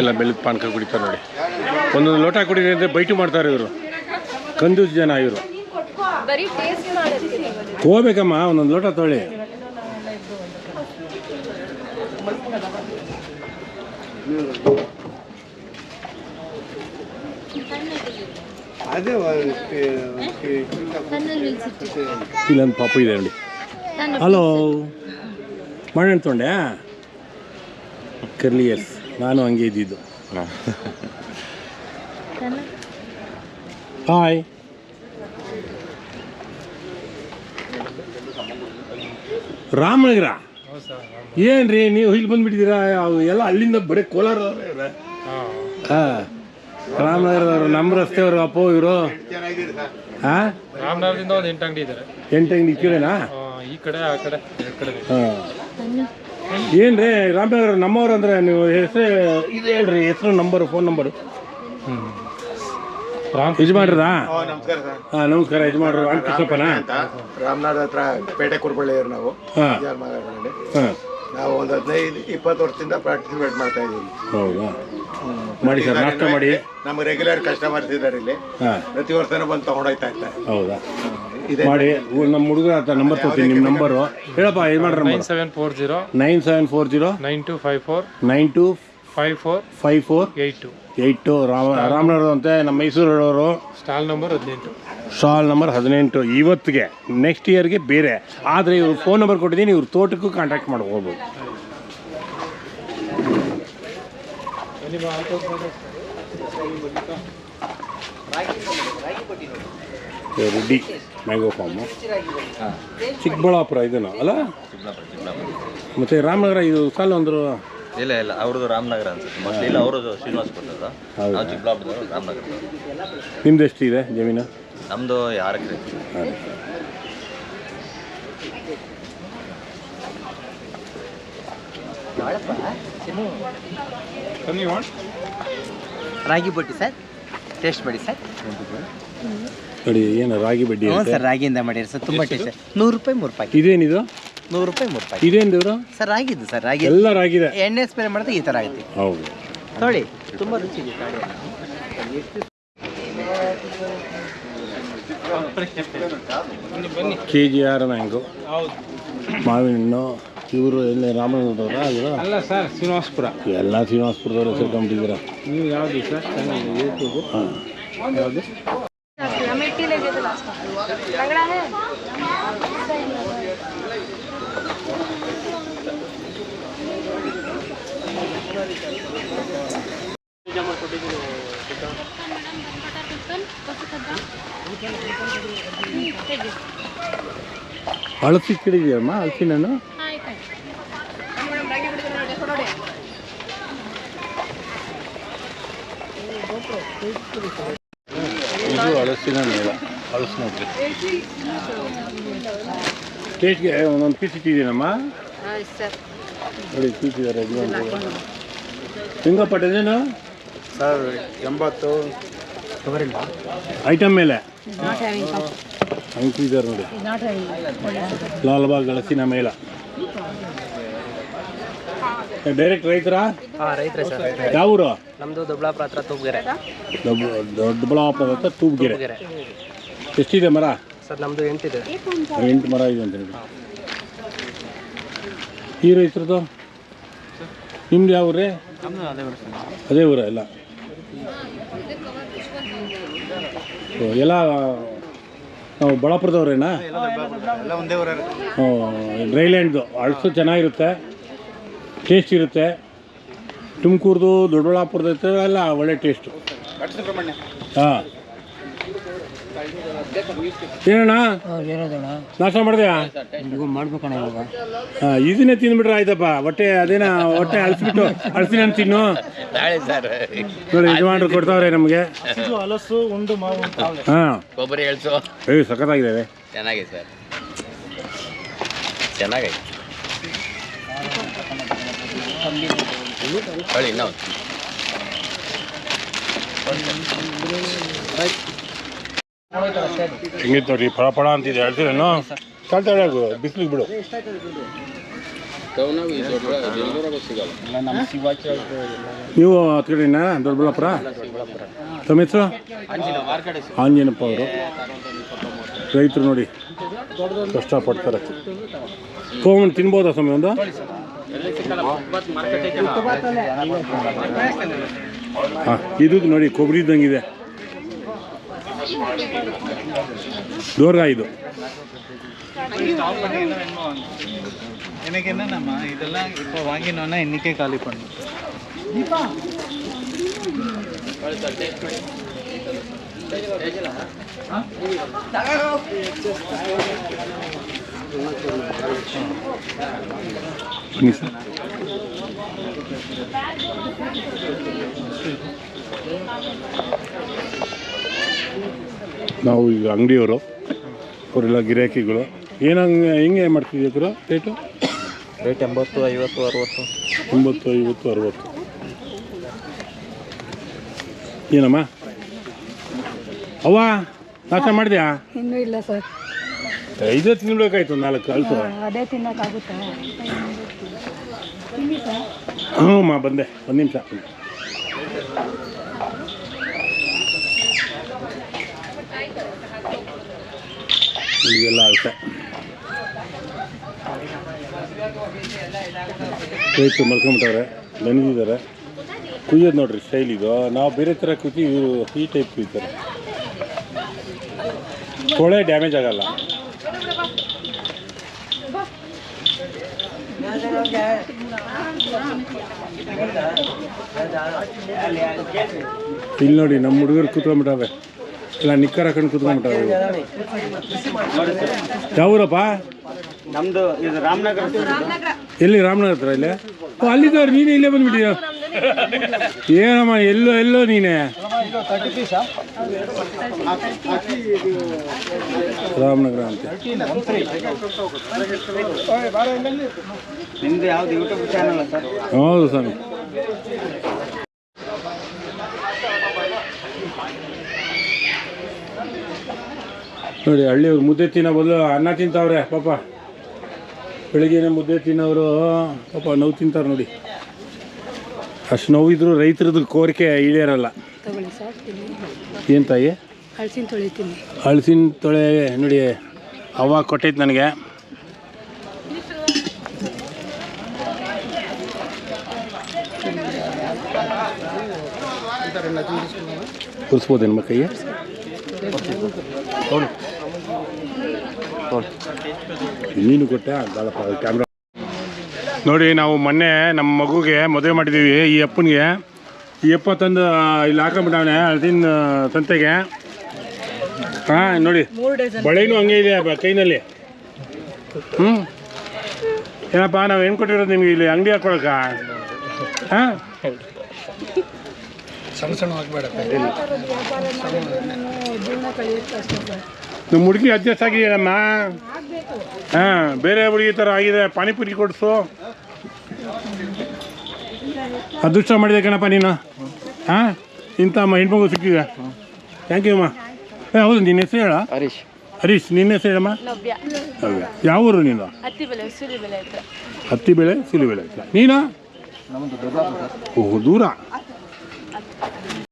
ಎಲ್ಲ ಬೆಲ್ಲದ ಪಾನಕ ಕುಡಿತಾರೆ ನೋಡಿ. ಒಂದೊಂದು ಲೋಟ ಕುಡಿದ್ರೆ ಅಂದರೆ ಬೈಟು ಮಾಡ್ತಾರೆ ಇವರು. ಕಂದು ಜನ ಇವರು. ಹೋಗ್ಬೇಕಮ್ಮ ಒಂದೊಂದು ಲೋಟ ತೊಳಿ ಇಲ್ಲೊಂದು ಪಾಪು ಇದೆ ನೋಡಿ. ಹಲೋ ಮಾಡೋಣ ತೊಂಡೆ ಕರ್ಲಿ ಎಸ್ ನಾನು ಹಂಗೆ ಇದ್ದಿದ್ದು. ಹಾಯ್ ರಾಮನಗರ? ಏನ್ರಿ ನೀವು ಇಲ್ಲಿ ಬಂದ್ಬಿಟ್ಟಿದ್ದೀರಾ? ಅವು ಎಲ್ಲ ಅಲ್ಲಿಂದ ಬರೀ ಕೋಲಾರ ಹಾಂ. ರಾಮನಗರದವರು ನಮ್ಮ ರಸ್ತೆಯವರು ಅಪ್ಪ ಇವರು. ಹಾಂ? ರಾಮನಗರದಿಂದ ಒಂದು ಎಂಟು ಅಂಗಡಿ ಇದ್ದಾರೆ ಎಂಟು ಅಂಗಡಿ ಇಕ್ಕಿರೇನಾ ಈ ಕಡೆ ಆ ಕಡೆ ಎರಡು ಕಡೆ ರೀ ಏನ್ರಿ ರಾಮನಗರ ನಮ್ಮವ್ರು ಅಂದ್ರೆ ನೀವು ಹೆಸರು ಇದು ಹೇಳ್ರಿ ಹೆಸರು ನಂಬರು ಫೋನ್ ನಂಬರು. ರಾಮ್ ಯಜಮಾನ್ರದಾ? ನಮಸ್ಕಾರ ಸರ್. ಹಾಂ ನಮಸ್ಕಾರ ಯಜಮಾನ್ರು ಅಂತ. ರಾಮನಾಥ ಹತ್ರ ಪೇಟೆ ಕುರುಬಳ್ಳಿಯವ್ರು ನಾವು. ಹಾಂ. ವಿಜಯ ಮಾರ್ಗಗಳಲ್ಲಿ ಹಾಂ. ನಾವು ಒಂದು ಹದಿನೈದು ಇಪ್ಪತ್ತು ವರ್ಷದಿಂದ ಪಾರ್ಟಿಸಿಪೇಟ್ ಮಾಡ್ತಾ ಇದ್ದೀವಿ. ಹೌದಾ? ಮಾಡಿ ಸರ್ ನಾಷ್ಟ ಮಾಡಿ. ನಮ್ಮ ರೆಗ್ಯುಲರ್ ಕಸ್ಟಮರ್ಸ್ ಇದ್ದಾರೆ ಇಲ್ಲಿ. ಹಾಂ. ಪ್ರತಿ ವರ್ಷನೂ ಬಂದು ತಗೊಂಡೋಗ್ತಾ ಇರ್ತಾರೆ. ಹೌದಾ? ಇದೆ. ಮಾಡಿ ನಮ್ಮ ಹುಡುಗರ ಹತ್ರ ನಂಬರ್ ಕೊಡ್ತೀನಿ ನಿಮ್ಮ ನಂಬರು ಹೇಳಪ್ಪ ಯಜಮಾನ್ರ nine number seven four zero nine seven four zero nine two five four nine two five four five four eight two. Eight two. Rama Ramanagara ಅಂತೆ ನಮ್ಮ ಮೈಸೂರವರು ಸ್ಟಾಲ್ ನಂಬರ್ ಹದಿನೆಂಟು. ಸ್ಟಾಲ್ ನಂಬರ್ ಹದಿನೆಂಟು. ಇವತ್ತಿಗೆ ನೆಕ್ಸ್ಟ್ ಇಯರ್ಗೆ ಬೇರೆ. ಆದರೆ ಇವ್ರು ಫೋನ್ ನಂಬರ್ ಕೊಟ್ಟಿದ್ದೀನಿ ಇವ್ರ ತೋಟಕ್ಕೂ ಕಾಂಟ್ಯಾಕ್ಟ್ ಮಾಡಿ ಹೋಗ್ಬೋದು. Reddy mango farm. ಚಿಕ್ಕಬಳ್ಳಾಪುರ ಇದನ್ನು ಅಲ್ಲ? ಮತ್ತು ರಾಮನಗರ ಇದು ಸಾಲ ಅಂದರು ಇಲ್ಲ ಇಲ್ಲ ಅವ್ರದ್ದು ರಾಮನಗರ ಅನ್ಸುತ್ತೆ. ಮೋಸ್ಟ್ಲಿ ಇಲ್ಲ ಅವ್ರದ್ದು ಶ್ರೀನಿವಾಸ್ ಕೊಟ್ಟದ ನಾವು ಚಿಕ್ಕಬಳ್ಳಾಪುರ ರಾಮನಗರ ನಿಮ್ದು ಎಷ್ಟಿದೆ ಜಮೀನು? ನಮ್ಮದು ಯಾರಕ್ಕೆ ಎಕರೆ. ಹಾಂ. ರಾಗಿ ಬಟ್ಟಿ ಸರ್. ಟೇಸ್ಟ್ ಮಾಡಿ ಸರ್. ನೋಡಿ ಏನು ರಾಗಿ ಬಡ್ಡಿ ಹ್ಞೂ ಸರ್ ರಾಗಿಯಿಂದ ಮಾಡಿರಿ ಸರ್. ತುಂಬ ಟೇಸ್ಟ್ ನೂರು ರೂಪಾಯಿ ಮೂರು ಪ್ಯಾಕೆಟ್ ಇದೇನಿದು? ನೂರು ರೂಪಾಯಿ ಮೂರು ರೂಪಾಯಿ ಇದೇನು ಸರ್ ಸರ್ ರಾಗಿದ್ದು ಸರ್ ರಾಗಿ. ಎಲ್ಲ ರಾಗಿದೆ. ಎಣ್ಣೆ ಸ್ಪ್ರೇ ಮಾಡಿದ್ರೆ ಈ ಥರ ಆಗುತ್ತೆ. ಹೌದು. ನೋಡಿ ತುಂಬ ರುಚಿ ಇದೆ ಕೆ ಜಿ ಆರ್ ಮ್ಯಾಂಗೋ. ಮಾವಿನ ಹಣ್ಣು ಇವರು ಎಲ್ಲಿ ರಾಮನಗರದವರ ಇವರು ಅಲ್ಲ ಸರ್ ಶ್ರೀನಿವಾಸಪುರ ಎಲ್ಲ ಶ್ರೀನಿವಾಸಪುರದವರು ಸೇರ್ಕೊಂಡ್ಬಿಟ್ಟಿದ್ದೀರ ನೀವು ಯಾವುದು ಸರ್ ಚೆನ್ನಾಗಿದೆ ಯೂಟ್ಯೂಬು ಹಾಂ ಯಾವುದು मिट्टी ले गए थे लास्ट लंगड़ा है ಹಳಸಿ ಕಿಡಿದೆಯಮ್ಮ ಹಲಸಿನ ಇದು ಹಳಸಿನ ಮೇಳ ಹಳಸು ನೋಡ್ರಿ ಟೇಸ್ಟ್ಗೆ ಒಂದೊಂದು ಪೀಸ್ ಇಟ್ಟಿದ್ದೀನಮ್ಮ. ನೋಡಿ ಪೀಸ್ ಇದ್ದಾರೆ ಹಿಂಗಪ್ಪ ಡಜನು ಸರ್ ಎಂಬತ್ತು. ಐಟಮ್ ಮೇಲೆ? ಹಂಗಿದ್ದಾರೆ ನೋಡಿ. ಲಾಲ್ಬಾಗ್ ಹಳಸಿನ ಮೇಳ. ಡೈರೆಕ್ಟ್ ರೈತರ? ಹಾಂ ರೈತರೇ ಸರ್. ಯಾವ ಊರು ನಮ್ಮದು ದೊಡ್ಡಬಳ್ಳಾಪುರ ಹತ್ರ ತೂಬ್ಗೆರೆ ದೊಡ್ಡ ದೊಡ್ಡಬಳ್ಳಾಪುರ ಹತ್ರ ತೂಬ್ಗೆರೆ ಎಷ್ಟಿದೆ ಮರ? ಸರ್ ನಮ್ಮದು ಎಂಟಿದೆ. ಎಂಟು ಮರ ಇದೆ ಅಂತ ಹೇಳಿ ಈ ರೈತರದು? ನಿಮ್ದು ಯಾವ ಊರೇ? ಅದೇ ಊರ ಎಲ್ಲ? ಓ, ಎಲ್ಲ ನಾವು ಒಂದೇ ಊರಲ್ಲಿ ಡ್ರೈಲ್ಯಾಂಡ್ದು ಅಳಸು ಚೆನ್ನಾಗಿರುತ್ತೆ. ಟೇಸ್ಟ್ ಇರುತ್ತೆ. ತುಮಕೂರ್ದು ದೊಡ್ಡಬಳ್ಳಾಪುರದ ಎಲ್ಲ ಒಳ್ಳೆ ಟೇಸ್ಟು ಹಾಂ. ಏನಣ್ಣ? ನಾಶ ಮಾಡಿದ್ಯಾ? ಮಾಡ್ಬೇಕಣ್ಣ ಇವಾಗ. ಹಾಂ ಇದನ್ನೇ ತಿಂದ್ಬಿಟ್ರೆ ಆಯ್ತಪ್ಪ ಹೊಟ್ಟೆ ಅದೇನ ಹೊಟ್ಟೆ ಅಳಿಸ್ಬಿಟ್ಟು ಅಳಿಸಿನ ತಿನ್ನು? ನೋಡಿ ಯಜಮಾನ್ರು ಕೊಡ್ತಾವ್ರೆ ನಮಗೆ. ಹಲಸು ಉಂಡು ಮಾವು ಹಾಂ. ಕೊಬ್ಬರಿ ಎಳ್ಸು. ಏಯ್ ಸಖತ್ತಾಗಿದ್ದಾವೆ ಚೆನ್ನಾಗಿದೆ ಸರ್. ಚೆನ್ನಾಗೈತೆ. ಹೊಳಿ ಇನ್ನೂ ಹಿಂಗಿತ್ತು ನೋಡಿ ಫಳ ಫಳ ಅಂತಿದೆ ಹೇಳ್ತೀರೇನು ಕಳ್ತಾಳೆ ಬಿಸಿಲಿಗೆ ಬಿಡು. ನೀವು ಹತ್ಕಡಿನ ಕಡೆನಾ ದೊಡ್ಡಬಳ್ಳಾಪುರ? ತಮ್ಮ ಹೆಸರು? ಆಂಜನಪ್ಪ ಅವರು. ರೈತರು ನೋಡಿ, ಕಷ್ಟಪಡ್ತಾರೆ. ಕೋಮನ್ ತಿನ್ಬೋದಾ ಸಮಯ ಒಂದು? ಇದು ನೋಡಿ ಕೊಬ್ಬರಿ ಇದ್ದಂಗಿದೆ ದೂರ ಇದು எனக்கு என்னென்னம்மா இதெல்லாம் இப்போ வாங்கினோன்னா இன்னைக்கே காலி பண்ணும் ಬನ್ನಿ ಸರ್. ನಾವು ಈಗ ಅಂಗಡಿಯವರು ಅವರೆಲ್ಲ ಗಿರಾಕಿಗಳು. ಏನಂಗೆ ಹೆಂಗೆ ಮಾಡ್ತಿದ್ದೀವಿ ಗುರು ರೇಟು ರೇಟ್ ಎಂಬತ್ತು ಐವತ್ತು ಅರವತ್ತು. ಒಂಬತ್ತು ಐವತ್ತು ಅರವತ್ತು. ಏನಮ್ಮ? ಅವ್ವ ನಾಷ್ಟ ಮಾಡಿದ್ಯಾ? ಇನ್ನೂ ಇಲ್ಲ ಸರ್. ಐದೇ ತಿನ್ಬೇಕಾಯ್ತು ನಾಲ್ಕು ಅಲ್ಪ. ಅದೇ ತಿನ್ನೋಕ್ಕಾಗುತ್ತಾ? ಹ್ಞೂ ಮಾ ಬಂದೆ. ಒಂದು ನಿಮಿಷ. ಇವೆಲ್ಲ ಅಳತೆ ರೈತರು ಮಲ್ಕೊಂಬಿಟ್ಟವ್ರೆ ನೆನೆದಿದ್ದಾರೆ ಕುಯ್ಯೋದು ನೋಡ್ರಿ ಸ್ಟೈಲ್ ಇದು. ನಾವು ಬೇರೆ ಥರ ಕುಯ್ತೀವಿ ಇವರು ಈ ಟೈಪ್ ಕುಯ್ತಾರೆ. ಕೊಳೆ ಡ್ಯಾಮೇಜ್ ಆಗಲ್ಲ. ಇಲ್ಲಿ ನೋಡಿ ನಮ್ಮ ಹುಡುಗರು ಕೂತ್ಕೊಂಡ್ಬಿಟ್ಟಾವೆ ಇಲ್ಲ ನಿಕ್ಕರ್ ಹಾಕೊಂಡು ಕೂತ್ಕೊಂಡ್ಬಿಟ್ಟವೆ ಯಾವೂರಪ್ಪ? ನಮ್ದು ಇದು ರಾಮನಗರ ಎಲ್ಲಿ ರಾಮನಗರ ಹತ್ರ ಇಲ್ಲೇ? ಓ ಅಲ್ಲಿದ್ದವ್ರು ನೀನೇ ಇಲ್ಲೇ ಬಂದ್ಬಿಟ್ಟಿದ್ಯ ಏನಮ್ಮ ಎಲ್ಲೋ ಎಲ್ಲೋ ನೀನೇ? ರಾಮನಗರ ಅಂತ. ನಿಮ್ದು ಯಾವ್ದು ಯೂಟ್ಯೂಬ್ ಚಾನಲ್ ಸರ್? ಹೌದು ಸರ್. ನೋಡಿ ಹಳ್ಳಿಯವ್ರು ಮುದ್ದೆ ತಿನ್ನೋ ಬದಲು ಅನ್ನ ತಿಂತಾವ್ರೆ ಪಾಪ. ಬೆಳಿಗ್ಗೆನೆ ಮುದ್ದೆ ತಿನ್ನೋರು ಪಾಪ ನೋವು ತಿಂತಾರೆ ನೋಡಿ. ಅಷ್ಟು ನೋವಿದ್ರು ರೈತರದ್ದು ಕೋರಿಕೆ ಈಡೇರಲ್ಲ ಏನು ತಾಯಿ ಹಳ್ಸಿನ ತೊಳಿತೀನಿ. ಹಳಸಿನ ತೊಳೆ ನೋಡಿ ಅವ್ವ ಕೊಟ್ಟೈತೆ ನನಗೆ. ಕುರ್ಸ್ಬೋದೇನು ಮಕ್ಕಯ್ಯ ಮೀನು ನೀನು ಕೊಟ್ಟೆ ಕ್ಯಾಮ್ರಾ ನೋಡಿ ನಾವು ಮೊನ್ನೆ ನಮ್ಮ ಮಗುಗೆ ಮದುವೆ ಮಾಡಿದ್ದೀವಿ ಈ ಅಪ್ಪನಿಗೆ. ಈ ಅಪ್ಪ ತಂದು ಇಲ್ಲಿ ಹಾಕೊಂಡ್ಬಿಟ್ಟವನೆ ಅದಿನ ಸಂತೆಗೆ. ಹಾಂ ನೋಡಿ. ಬಳೆನೂ ಹಂಗೆ ಇದೆ ಕೈನಲ್ಲಿ. ಹ್ಞೂ ಏನಪ್ಪ ನಾವು ಏನು ಕೊಟ್ಟಿರೋದು ನಿಮಗೆ ಇಲ್ಲಿ ಅಂಗಡಿ ಹಾಕೊಳಕ? ಹಾಂ? ನಿಮ್ಮ ಹುಡುಗಿ ಅಡ್ಜಸ್ಟ್ ಆಗಿದೆಯಮ್ಮ ಹಾಂ ಬೇರೆ ಹುಡುಗಿ ಥರ ಆಗಿದೆ. ಪಾನಿಪುರಿ ಕೊಡಿಸು. ಅದೃಷ್ಟ ಮಾಡಿದೆ ಕಣಪ್ಪ ನೀನು. ಹಾಂ? ಇಂಥ ಅಮ್ಮ ಹೆಣ್ಮಗು ಸಿಕ್ಕಿದೆ. ಥ್ಯಾಂಕ್ ಯು ಅಮ್ಮ. ಏ ಹೌದು ನಿನ್ನ ಹೆಸರು ಹೇಳ? ಹರೀಶ್. ಹರೀಶ್ ನಿನ್ನ ಹೆಸರು ಹೇಳಮ್ಮ? ನವ್ಯ. ಹೌದಾ? ಯಾವ ಊರು ನೀನು? ಹತ್ತಿ ಬೆಲೆ ಸುಲಿ ಬೆಲೆ ಹತ್ತಿ ಬೆಳೆ ಸುಲಿ ಬೆಳೆ ನೀನು ಓಹ್ ದೂರ.